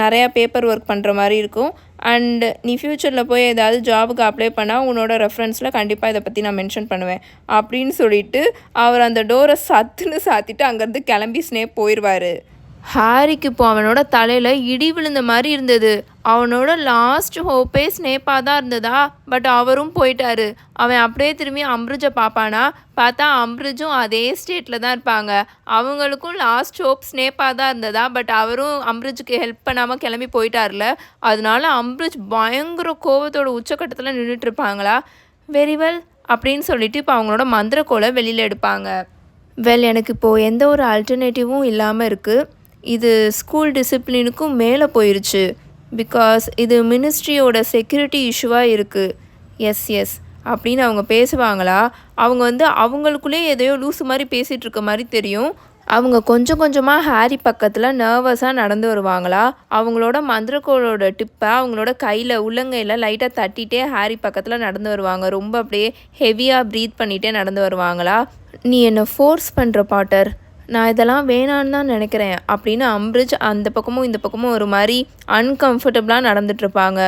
நிறையா பேப்பர் ஒர்க் பண்ணுற மாதிரி இருக்கும். அண்ட் நீ ஃப்யூச்சரில் போய் ஏதாவது ஜாபுக்கு அப்ளை பண்ணால் உன்னோட ரெஃபரன்ஸில் கண்டிப்பாக இதை பற்றி நான் மென்ஷன் பண்ணுவேன். அப்படின்னு சொல்லிட்டு அவர் அந்த டோரை சத்துன்னு சாத்திட்டு அங்கேருந்து கிளம்பி ஸ்னேப் போயிடுவார் ஹாரிக்கு இப்போ அவனோட தலையில் இடி விழுந்த மாதிரி இருந்தது. அவனோட லாஸ்ட் ஹோப்பே ஸ்னேப்பாக தான் இருந்ததா? பட் அவரும் போயிட்டாரு. அவன் அப்படியே திரும்பி அம்ரிஜை பார்ப்பானா? பார்த்தா அம்ரிஜும் அதே ஸ்டேட்டில் தான் இருப்பாங்க. அவங்களுக்கும் லாஸ்ட் ஹோப் ஸ்னேப்பாக தான் இருந்ததா? பட் அவரும் அம்ரிஜுக்கு ஹெல்ப் பண்ணாமல் கிளம்பி போயிட்டார்ல? அதனால அம்ரிஜ் பயங்கர கோவத்தோட உச்சக்கட்டத்தில் நின்றுட்டு இருப்பாங்களா? வெரி வெல் அப்படின்னு சொல்லிட்டு இப்போ அவங்களோட மந்திரக்கோலை வெளியில் எடுப்பாங்க. வெல் எனக்கு இப்போது எந்த ஒரு ஆல்டர்னேட்டிவும் இல்லாமல் இருக்குது இது ஸ்கூல் டிசிப்ளினுக்கும் மேலே போயிருச்சு. பிகாஸ் இது மினிஸ்ட்ரியோட செக்யூரிட்டி இஷ்யூவாக இருக்குது எஸ் எஸ் அப்படின்னு அவங்க பேசுவாங்களா? அவங்க வந்து அவங்களுக்குள்ளே எதையோ லூசு மாதிரி பேசிகிட்டு இருக்க மாதிரி தெரியும். அவங்க கொஞ்சம் கொஞ்சமாக ஹாரி பக்கத்தில் நர்வஸாக நடந்து வருவாங்களா? அவங்களோட மந்திரக்கோளோட டிப்பை அவங்களோட கையில் உள்ளங்கையில் லைட்டாக தட்டிகிட்டே ஹாரி பக்கத்தில் நடந்து வருவாங்க. ரொம்ப அப்படியே ஹெவியாக ப்ரீத் பண்ணிகிட்டே நடந்து வருவாங்களா? நீ என்னை ஃபோர்ஸ் பண்ணுற பாட்டர். நான் இதெல்லாம் வேணான்னு தான் நினைக்கிறேன் அப்படின்னு அம்ரிஜ் அந்த பக்கமும் இந்த பக்கமும் ஒரு மாதிரி அன்கம்ஃபர்டபுளாக நடந்துட்டுருப்பாங்க.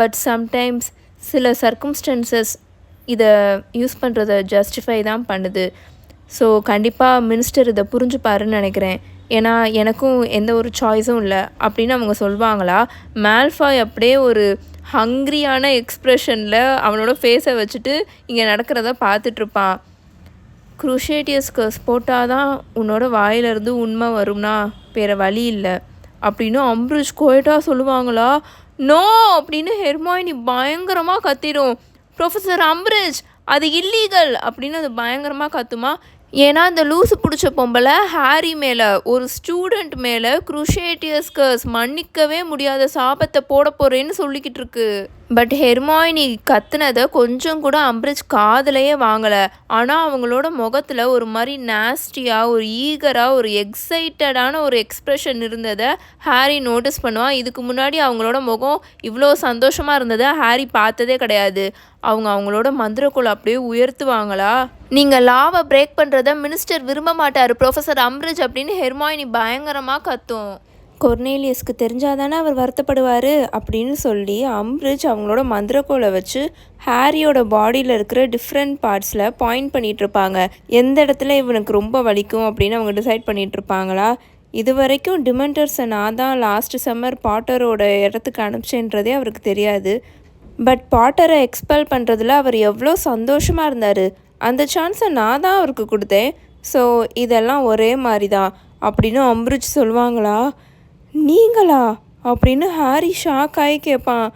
பட் சம்டைம்ஸ் சில சர்க்கம்ஸ்டன்சஸ் இதை யூஸ் பண்ணுறத ஜஸ்டிஃபை தான் பண்ணுது. ஸோ கண்டிப்பாக மினிஸ்டர் இதை புரிஞ்சுப்பாருன்னு நினைக்கிறேன். ஏன்னா எனக்கும் எந்த ஒரு சாய்ஸும் இல்லை அப்படின்னு அவங்க சொல்லுவாங்களா மேல்ஃபாய் அப்படியே ஒரு ஹங்க்ரியான எக்ஸ்ப்ரெஷனில் அவனோட ஃபேஸை வச்சுட்டு இங்கே நடக்கிறத பார்த்துட்ருப்பான் குரூஷேட்டியஸ்க்கு போட்டால் தான் உன்னோட வாயிலிருந்து உண்மை வரும்னா வேறு வழி இல்லை. அப்படின்னு அம்ரிஷ் கோயட்டாக சொல்லுவாங்களா? நோ! அப்படின்னு ஹெர்மாயினி பயங்கரமாக கத்திடும். ப்ரொஃபஸர் அம்ரிஷ் அது இல்லீகல்! அப்படின்னு அது பயங்கரமாக கத்துமா. ஏன்னா இந்த லூசு பிடிச்ச பொம்பளை ஹாரி மேலே ஒரு ஸ்டூடெண்ட் மேலே குரூஷேட்டியஸ்கர்ஸ் மன்னிக்கவே முடியாத சாபத்தை போட போகிறேன்னு சொல்லிக்கிட்டு இருக்கு. பட் ஹெர்மாயினி கத்துனதை கொஞ்சம் கூட அம்ரிஜ் காதலையே வாங்கலை. ஆனால் அவங்களோட முகத்தில் ஒரு மாதிரி நாஸ்டியாக ஒரு ஈகராக ஒரு எக்ஸைட்டடான ஒரு எக்ஸ்ப்ரெஷன் இருந்ததை ஹாரி நோட்டீஸ் பண்ணுவான். இதுக்கு முன்னாடி அவங்களோட முகம் இவ்வளோ சந்தோஷமாக இருந்ததை ஹாரி பார்த்ததே கிடையாது. அவங்க அவங்களோட மந்திரக்குள் அப்படியே உயர்த்துவாங்களா? நீங்கள் லாவை பிரேக் பண்ணுறத மினிஸ்டர் விரும்ப மாட்டார் ப்ரொஃபஸர் அம்ரிஜ் அப்படின்னு ஹெர்மாயினி பயங்கரமாக கத்தும். கொர்னேலியஸ்க்கு தெரிஞ்சாதானே அவர் வருத்தப்படுவார் அப்படின்னு சொல்லி அம்ரிஜ் அவங்களோட மந்திரக்கோலை வச்சு ஹாரியோட பாடியில் இருக்கிற டிஃப்ரெண்ட் பார்ட்ஸில் பாயிண்ட் பண்ணிகிட்டு இருப்பாங்க எந்த இடத்துல இவனுக்கு ரொம்ப வலிக்கும் அப்படின்னு அவங்க டிசைட் பண்ணிகிட்டு இருப்பாங்களா இது வரைக்கும் டிமெண்டர்ஸை நான் தான் லாஸ்ட் சம்மர் பாட்டரோட இடத்துக்கு அனுப்பிச்சேன்றதே அவருக்கு தெரியாது. பட் பாட்டரை எக்ஸ்பெல் பண்ணுறதுல அவர் எவ்வளோ சந்தோஷமாக இருந்தார். அந்த சான்ஸை நான் தான் அவருக்கு கொடுத்தேன். ஸோ இதெல்லாம் ஒரே மாதிரி தான் அப்படின்னு அம்ரிஜ் சொல்லுவாங்களா? நீங்களா? அப்படின்னு ஹாரி ஷாக் ஆகி கேட்பான்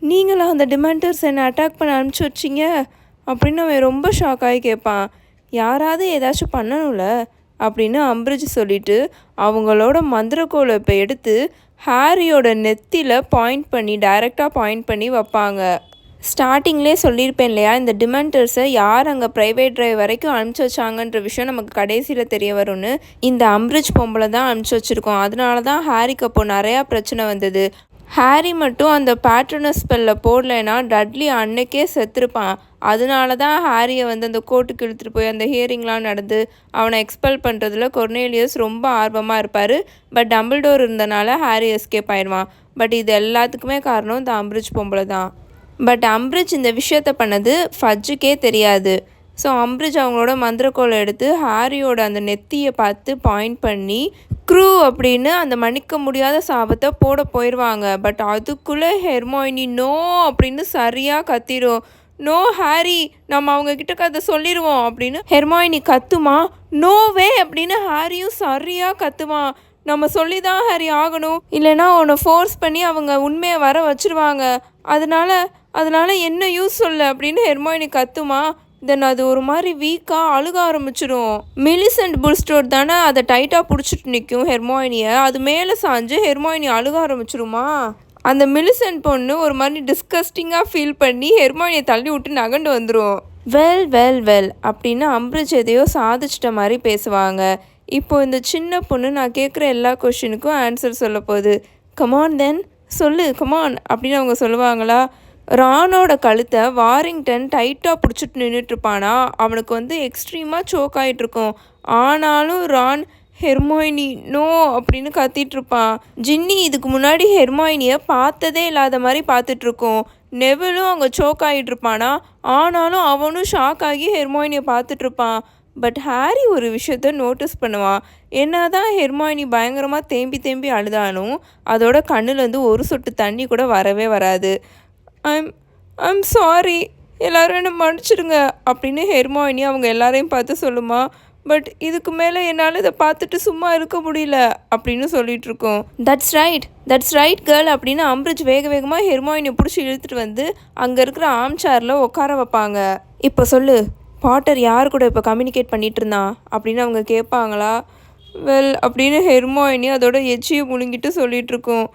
நீங்களா அந்த டிமெண்டர்ஸ் என்னை அட்டாக் பண்ண அனுப்பிச்சி வச்சிங்க? அப்படின்னு அவன் ரொம்ப ஷாக் ஆகி கேட்பான் யாராவது ஏதாச்சும் பண்ணணும்ல? அப்படின்னு அம்பரிஜ் சொல்லிட்டு அவங்களோட மந்திரக்கோலை இப்போ எடுத்து ஹாரியோட நெத்தியில் பாயிண்ட் பண்ணி டைரெக்டாக பாயிண்ட் பண்ணி வைப்பாங்க. ஸ்டார்டிங்லே சொல்லியிருப்பேன் இல்லையா இந்த டிமெண்டர்ஸை யார் அங்கே ப்ரைவேட் ட்ரைவ் வரைக்கும் அனுப்பிச்சி வச்சாங்கன்ற விஷயம் நமக்கு கடைசியில் தெரிய வரும்னு இந்த அம்ரிஜ் பொம்பளை தான் அனுப்பிச்சி வச்சுருக்கோம். அதனால தான் ஹாரிக்கு அப்போ நிறையா பிரச்சனை வந்தது. ஹாரி மட்டும் அந்த பேட்ரனஸ் ஸ்பெல்ல போடலைன்னா டட்லி அன்னைக்கே செத்துருப்பான். அதனால தான் ஹாரியை வந்து அந்த கோர்ட்டுக்கு இழுத்துட்டு போய் அந்த ஹியரிங்லாம் நடந்து அவனை எக்ஸ்பெல் பண்ணுறதுல கொர்னேலியஸ் ரொம்ப ஆர்வமாக இருப்பார். பட் டம்பிள்டோர் இருந்தனால ஹாரி எஸ்கேப் ஆயிடுவான். பட் இது எல்லாத்துக்குமே காரணம் இந்த அம்ரிஜ் பொம்பளை தான். பட் அம்ரிஜ் இந்த விஷயத்த பண்ணது ஃபஜ்ஜுக்கே தெரியாது. ஸோ அம்ரிஜ் அவங்களோட மந்திரக்கோலை எடுத்து ஹாரியோட அந்த நெத்தியை பார்த்து பாயிண்ட் பண்ணி க்ரூ அப்படின்னு அந்த மன்னிக்க முடியாத சாபத்தை போட போயிடுவாங்க பட் அதுக்குள்ளே ஹெர்மோயினி நோ அப்படின்னு சரியாக கத்திரும். நோ ஹாரி நம்ம அவங்க கிட்ட கதை சொல்லிடுவோம் அப்படின்னு ஹெர்மோயினி கத்துமா? நோவே அப்படின்னு ஹாரியும் சரியாக கத்துவான் நம்ம சொல்லி தான் ஹாரி ஆகணும். இல்லைன்னா உன்னை ஃபோர்ஸ் பண்ணி அவங்க உண்மையை வர வச்சிருவாங்க. அதனால அதனால் என்ன யூஸ் சொல்ல அப்படின்னு ஹெர்மோயினி கத்துமா தென் அது ஒரு மாதிரி வீக்காக அழுக ஆரம்பிச்சிடும் மிலிசண்ட் புல் ஸ்டோர் தானே அதை டைட்டாக பிடிச்சிட்டு நிற்கும் ஹெர்மோயினியை அது மேலே சாஞ்சு ஹெர்மோயினி அழுக ஆரம்பிச்சிருமா? அந்த மிலிசன்ட் பொண்ணு ஒரு மாதிரி டிஸ்கஸ்டிங்காக ஃபீல் பண்ணி ஹெர்மோயினியை தள்ளி விட்டு நகண்டு வந்துடும் வெல் வெல் வெல் அப்படின்னு அம்பிரிஜ் எதையோ சாதிச்சிட்ட மாதிரி பேசுவாங்க. இப்போ இந்த சின்ன பொண்ணு நான் கேட்குற எல்லா கொஷினுக்கும் ஆன்சர் சொல்ல போகுது. கமான் தென் சொல்லு கமான் அப்படின்னு அவங்க சொல்லுவாங்களா? ரானோட கழுத்தை வாரிங்டன் டைட்டாக பிடிச்சிட்டு நின்றுட்டுருப்பானா அவனுக்கு வந்து எக்ஸ்ட்ரீமாக சோக் ஆகிட்ருக்கும் ஆனாலும் ரான் ஹெர்மோயினி நோ அப்படின்னு கத்திட்ருப்பான் ஜின்னி இதுக்கு முன்னாடி ஹெர்மோயினியை பார்த்ததே இல்லாத மாதிரி பார்த்துட்ருக்கோம் நெவலும் அங்கே சோக் ஆகிட்டு இருப்பானா ஆனாலும் அவனும் ஷாக் ஆகி ஹெர்மோயினியை பார்த்துட்ருப்பான் பட் ஹாரி ஒரு விஷயத்த நோட்டீஸ் பண்ணுவான். என்ன தான் ஹெர்மாயினி பயங்கரமாக தேம்பி தேம்பி அழுதானும் அதோட கண்ணுலேருந்து ஒரு சொட்டு தண்ணி கூட வரவே வராது. ஐம் ஐம் சாரி எல்லோரும் என்ன மன்னிச்சிடுங்க அப்படின்னு ஹெர்மாயினி அவங்க எல்லாரையும் பார்த்து சொல்லுமா பட் இதுக்கு மேலே என்னால் இதை பார்த்துட்டு சும்மா இருக்க முடியல அப்படின்னு சொல்லிட்டு இருக்கோம். That's right that's right girl அப்படின்னு அம்ரிஜ் வேக வேகமாக ஹெர்மாயினை பிடிச்சி இழுத்துட்டு வந்து அங்கே இருக்கிற ஆம்சாரில் உட்கார வைப்பாங்க. இப்போ சொல்லு பாட்டர் யார் கூட இப்போ கம்யூனிகேட் பண்ணிகிட்டு இருந்தான் அப்படின்னு அவங்க கேட்பாங்களா. வெல் அப்படின்னு ஹெர்மாயினி அதோட எச்சியை முழுங்கிட்டு சொல்லிட்டு இருக்கோம்.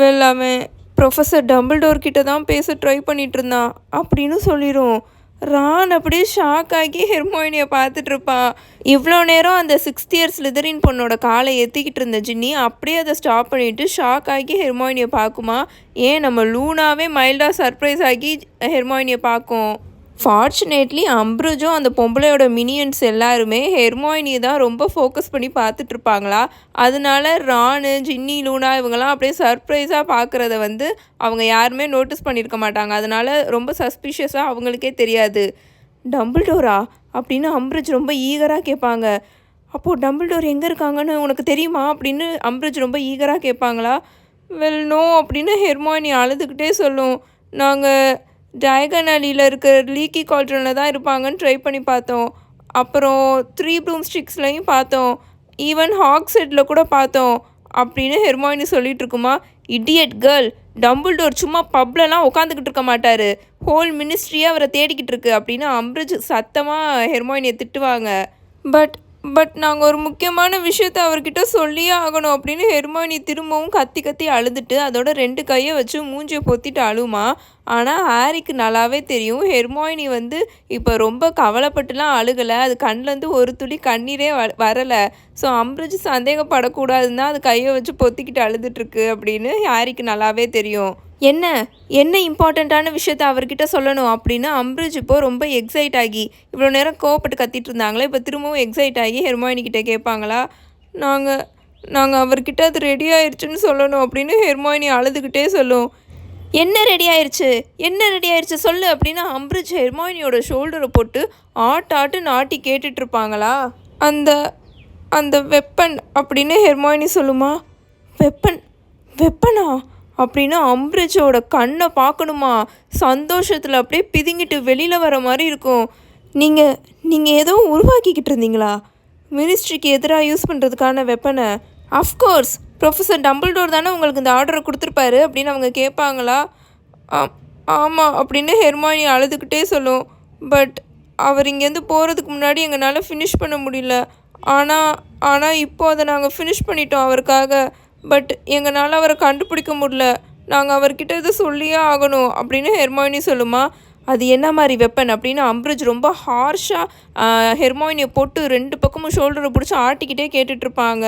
வெல் அவன் ப்ரொஃபஸர் டம்பிள்டோர் கிட்ட தான் பேச ட்ரை பண்ணிட்டு இருந்தான் அப்படின்னு சொல்லிடும் ரான் அப்படியே ஷாக் ஆகி ஹெர்மோயினியை பார்த்துட்டு இருப்பான் இவ்வளோ நேரம் அந்த சிக்ஸ்த் இயர்ஸ் லிதரின் பொண்ணோட காலை எத்திக்கிட்டு இருந்த ஜின்னி அப்படியே அதை ஸ்டாப் பண்ணிவிட்டு ஷாக் ஆகி ஹெர்மோயினியை பார்க்குமா. ஏன் நம்ம லூனாவே மைல்டாக சர்ப்ரைஸ் ஆகி ஹெர்மோயினியை பார்க்கும். ஃபார்ச்சுனேட்லி அம்ப்ருஜும் அந்த பொம்பளையோட மினியன்ஸ் எல்லாருமே ஹெர்மோயினியை தான் ரொம்ப ஃபோக்கஸ் பண்ணி பார்த்துட்ருப்பாங்களா? அதனால ராணு ஜின்னி லூனா இவங்கெல்லாம் அப்படியே சர்ப்ரைஸாக பார்க்குறத வந்து அவங்க யாருமே நோட்டீஸ் பண்ணியிருக்க மாட்டாங்க. அதனால ரொம்ப சஸ்பிஷியஸாக அவங்களுக்கே தெரியாது. டம்பிள் டோரா அப்படின்னு அம்ப்ரிஜ் ரொம்ப ஈகராக கேட்பாங்க. அப்போது டம்பிள் டோர் எங்கே இருக்காங்கன்னு உனக்கு தெரியுமா? அப்படின்னு அம்ப்ரிஜ் ரொம்ப ஈகராக கேட்பாங்களா? வெல் நோ அப்படின்னு ஹெர்மோயினி அழுதுகிட்டே சொல்லும். நாங்கள் டயகன் அலியில் இருக்கிற லீக்கி கால்ட்ரனில் தான் இருப்பாங்கன்னு ட்ரை பண்ணி பார்த்தோம். அப்புறம் த்ரீ ப்ளூம் ஸ்டிக்ஸ்லையும் பார்த்தோம். ஈவன் ஹாக் செட்டில் கூட பார்த்தோம். அப்படின்னு ஹெர்மாயினி சொல்லிட்டு இருக்குமா இடியட் கேர்ள் டம்புள் டோர் சும்மா பப்லலாம் உட்காந்துக்கிட்டு இருக்க மாட்டார். ஹோல் மினிஸ்ட்ரியே அவரை தேடிக்கிட்டு இருக்கு. அப்படின்னு அம்ரிஜ் சத்தமாக ஹெர்மாயினியை திட்டுவாங்க. பட் பட் நாங்கள் ஒரு முக்கியமான விஷயத்த அவர்கிட்ட சொல்லியே ஆகணும் அப்படின்னு ஹெர்மானி திரும்பவும் கத்தி கத்தி அழுதுட்டு அதோட ரெண்டு கையை வச்சு மூஞ்சியை பொத்திட்டு அழுமா. ஆனால் ஹாரிக்கு நல்லாவே தெரியும். ஹெர்மாயினி வந்து இப்போ ரொம்ப கவலைப்பட்டுலாம் அழுகலை. அது கண்ணிலேருந்து ஒரு துளி கண்ணீரே வ வரலை. ஸோ அம்ரிஜ் சந்தேகப்படக்கூடாதுன்னா அது கையை வச்சு பொத்திக்கிட்டு அழுதுட்டுருக்கு அப்படின்னு ஹாரிக்கு நல்லாவே தெரியும். என்ன என்ன இம்பார்ட்டண்ட்டான விஷயத்த அவர்கிட்ட சொல்லணும் அப்படின்னு அம்ரிஜ் இப்போ ரொம்ப எக்ஸைட் ஆகி இவ்வளோ நேரம் கோவப்பட்டு கத்திட்டு இருந்தாங்களே இப்போ திரும்பவும் எக்ஸைட் ஆகி ஹெர்மாயினி கிட்டே கேட்பாங்களா? நாங்கள் நாங்கள் அவர்கிட்ட அது ரெடி ஆயிடுச்சுன்னு சொல்லணும் அப்படின்னு ஹெர்மாயினி அழுதுகிட்டே சொல்லும். என்ன ரெடி ஆயிடுச்சு என்ன ரெடி ஆயிடுச்சு சொல்லு அப்படின்னு அம்ரிஜ் ஹெர்மாயினியோட ஷோல்டரை போட்டு ஆட்டு ஆட்டு நாட்டி கேட்டுட்ருப்பாங்களா அந்த அந்த வெப்பன் அப்படின்னு ஹெர்மாயினி சொல்லுமா? வெப்பன் வெப்பனா அப்படின்னு அம்ரிஜோட கண்ணை பார்க்கணுமா? சந்தோஷத்தில் அப்படியே பிதுங்கிட்டு வெளியில் வர மாதிரி இருக்கும். நீங்கள் நீங்கள் ஏதோ உருவாக்கிக்கிட்டு இருந்தீங்களா? மினிஸ்ட்ரிக்கு எதிராக யூஸ் பண்ணுறதுக்கான வெப்பனை. அஃப்கோர்ஸ் ப்ரொஃபஸர் டம்பிள்டோர் தானே உங்களுக்கு இந்த ஆர்டரை கொடுத்துருப்பாரு அப்படின்னு அவங்க கேட்பாங்களா? ஆமாம் அப்படின்னு ஹெர்மானி அழுதுகிட்டே சொல்லும். பட் அவர் இங்கேருந்து போகிறதுக்கு முன்னாடி எங்களால் ஃபினிஷ் பண்ண முடியல. ஆனால் ஆனால் இப்போ அதை நாங்கள் ஃபினிஷ் பண்ணிட்டோம் அவருக்காக. பட் எங்களால் அவரை கண்டுபிடிக்க முடியல. நாங்கள் அவர்கிட்ட இதை சொல்லியே ஆகணும் அப்படின்னு ஹெர்மாயினி சொல்லுமா அது என்ன மாதிரி வெப்பன் அப்படின்னு அம்ரிஜ் ரொம்ப ஹார்ஷாக ஹெர்மாயினியை போட்டு ரெண்டு பக்கமும் ஷோல்டரை பிடிச்சி ஆட்டிக்கிட்டே கேட்டுட்ருப்பாங்க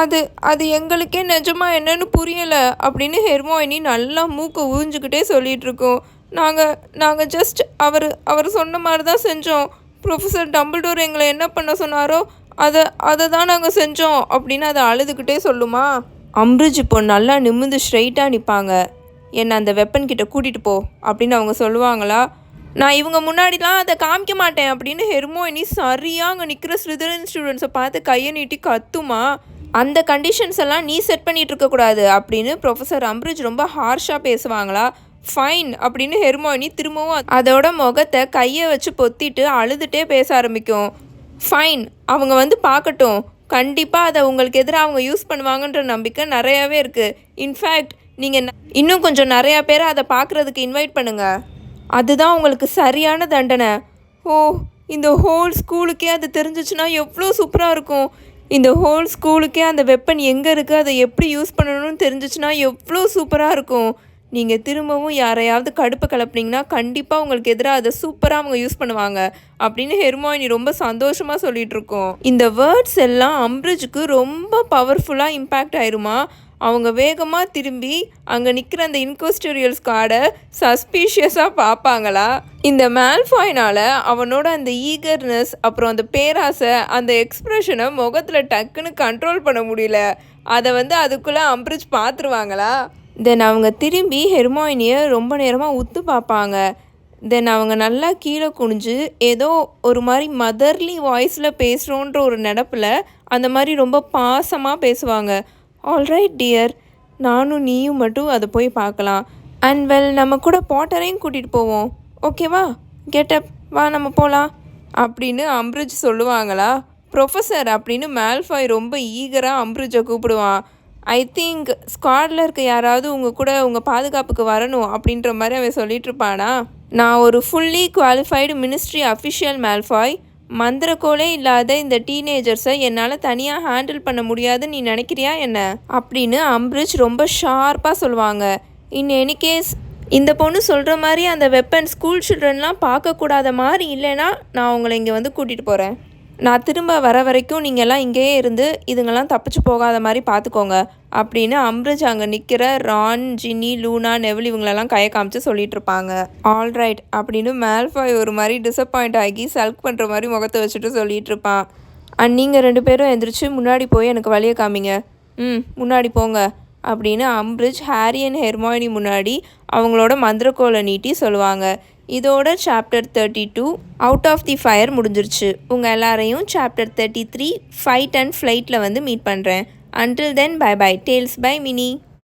அது அது எங்களுக்கே நிஜமாக என்னன்னு புரியலை அப்படின்னு ஹெர்மாயினி நல்லா மூக்கை ஊஞ்சிக்கிட்டே சொல்லிகிட்ருக்கோம் நாங்கள் நாங்கள் ஜஸ்ட் அவர் அவர் சொன்ன மாதிரி தான் செஞ்சோம். ப்ரொஃபஸர் டம்பிள்டோர் எங்களை என்ன பண்ண சொன்னாரோ அதை அதை தான் நாங்கள் செஞ்சோம் அப்படின்னு அதை அழுதுகிட்டே சொல்லுமா. அம்ரிஜ் இப்போ நல்லா நிமிந்து ஸ்ட்ரைட்டாக நிற்பாங்க என்னை அந்த வெப்பன் கிட்ட கூட்டிகிட்டு போ அப்படின்னு அவங்க சொல்லுவாங்களா? நான் இவங்க முன்னாடிலாம் அதை காமிக்க மாட்டேன் அப்படின்னு ஹெர்மோயினி சரியாக அங்கே நிற்கிற ஸ்ரிதரன் ஸ்டூடெண்ட்ஸை பார்த்து கையை நீட்டி கத்துமா அந்த கண்டிஷன்ஸ் எல்லாம் நீ செட் பண்ணிட்டு இருக்கக்கூடாது அப்படின்னு ப்ரொஃபஸர் அம்ரிஜ் ரொம்ப ஹார்ஷாக பேசுவாங்களா? ஃபைன் அப்படின்னு ஹெர்மோயினி திரும்பவும் அதோட முகத்தை கையை வச்சு பொத்திட்டு அழுதுகிட்டே பேச ஆரம்பிக்கும். ஃபைன் அவங்க வந்து பார்க்கட்டும். கண்டிப்பாக அதை உங்களுக்கு எதிராக அவங்க யூஸ் பண்ணுவாங்கன்ற நம்பிக்கை நிறையாவே இருக்குது இன்ஃபேக்ட் நீங்கள் இன்னும் கொஞ்சம் நிறையா பேரை அதை பார்க்குறதுக்கு இன்வைட் பண்ணுங்கள் அதுதான் உங்களுக்கு சரியான தண்டனை. ஓ இந்த ஹோல் ஸ்கூலுக்கே அது தெரிஞ்சிச்சுன்னா எவ்வளோ சூப்பராக இருக்கும். இந்த ஹோல் ஸ்கூலுக்கே அந்த வெப்பன் எங்கே இருக்குது அதை எப்படி யூஸ் பண்ணணும்னு தெரிஞ்சிச்சுன்னா எவ்வளோ சூப்பராக இருக்கும். நீங்கள் திரும்பவும் யாரையாவது கடுப்பு கலப்புனீங்கன்னா கண்டிப்பாக உங்களுக்கு எதிராக அதை சூப்பராக அவங்க யூஸ் பண்ணுவாங்க. அப்படின்னு ஹெர்மாயினி ரொம்ப சந்தோஷமாக சொல்லிட்டு இருக்கோம் இந்த வேர்ட்ஸ் எல்லாம் அம்ரிஜுக்கு ரொம்ப பவர்ஃபுல்லாக இம்பேக்ட் ஆயிருமா? அவங்க வேகமாக திரும்பி அங்கே நிற்கிற அந்த இன்கோஸ்டோரியல் ஸ்காடை சஸ்பீஷியஸாக பார்ப்பாங்களா? இந்த மேல்ஃபாயினால் அவனோட அந்த ஈகர்னஸ் அப்புறம் அந்த பேராசை அந்த எக்ஸ்ப்ரெஷனை முகத்தில் டக்குன்னு கண்ட்ரோல் பண்ண முடியல. அதை வந்து அதுக்குள்ளே அம்ரிஜ் பார்த்துருவாங்களா? தென் அவங்க திரும்பி ஹெர்மாயினியை ரொம்ப நேரமாக உத்து பார்ப்பாங்க. தென் அவங்க நல்லா கீழே குனிஞ்சு ஏதோ ஒரு மாதிரி மதர்லி வாய்ஸில் பேசுகிறோன்ற ஒரு நினப்பில் அந்த மாதிரி ரொம்ப பாசமாக பேசுவாங்க. ஆல்ரைட் டியர் நானும் நீயும் மட்டும் அதை போய் பார்க்கலாம். அண்ட் வெல் நம்ம கூட பாட்டரையும் கூட்டிகிட்டு போவோம். ஓகேவா கெட்டப் வா நம்ம போகலாம் அப்படின்னு அம்ரிஜ் சொல்லுவாங்களா? ப்ரொஃபஸர் அப்படின்னு மேல்ஃபாய் ரொம்ப ஈகராக அம்ரிஜை கூப்பிடுவான். ஐ திங்க் ஸ்குவாடில் இருக்க யாராவது உங்கள் கூட உங்கள் பாதுகாப்புக்கு வரணும் அப்படின்ற மாதிரி அவன் சொல்லிட்டுருப்பானா நான் ஒரு fully qualified ministry official Malfoy மந்திரக்கோலே இல்லாத இந்த டீனேஜர்ஸை என்னால் தனியாக ஹேண்டில் பண்ண முடியாதுன்னு நீ நினைக்கிறியா என்ன? அப்படின்னு அம்ரிஜ் ரொம்ப ஷார்ப்பாக சொல்லுவாங்க. இன் எனி கேஸ் இந்த பொண்ணு சொல்கிற மாதிரி அந்த வெப்பன் ஸ்கூல் சில்ட்ரன்லாம் பார்க்கக்கூடாத மாதிரி இல்லைன்னா நான் உங்களை இங்கே வந்து கூட்டிகிட்டு போகிறேன் நான் திரும்ப வர வரைக்கும் நீங்கள் எல்லாம் இங்கேயே இருந்து இதுங்கெல்லாம் தப்பிச்சு போகாத மாதிரி பார்த்துக்கோங்க அப்படின்னு அம்ரிஜ் அங்கே நிற்கிற ரான் ஜின்னி லூனா நெவில் இவங்களெல்லாம் கையை காமிச்சு சொல்லிட்டு இருப்பாங்க. ஆல்ரைட் அப்படின்னு மேல்ஃபாய் ஒரு மாதிரி டிசப்பாயிண்ட் ஆகி சல்க் பண்ணுற மாதிரி முகத்தை வச்சுட்டு சொல்லிட்டு இருப்பான். அண்ட் நீங்கள் ரெண்டு பேரும் எந்திரிச்சு முன்னாடி போய் எனக்கு வழியை காமிங்க. ம் முன்னாடி போங்க அப்படின்னு அம்ரிஜ் ஹாரி அண்ட் ஹெர்மாயினி முன்னாடி அவங்களோட மந்திரக்கோலை நீட்டி சொல்லுவாங்க. இதோட chapter thirty two out of the fire முடிஞ்சிருச்சு. உங்கள் எல்லாரையும் chapter thirty three fight and ஃப்ளைட்டில் வந்து மீட் பண்ணுறேன் until then bye bye tales by mini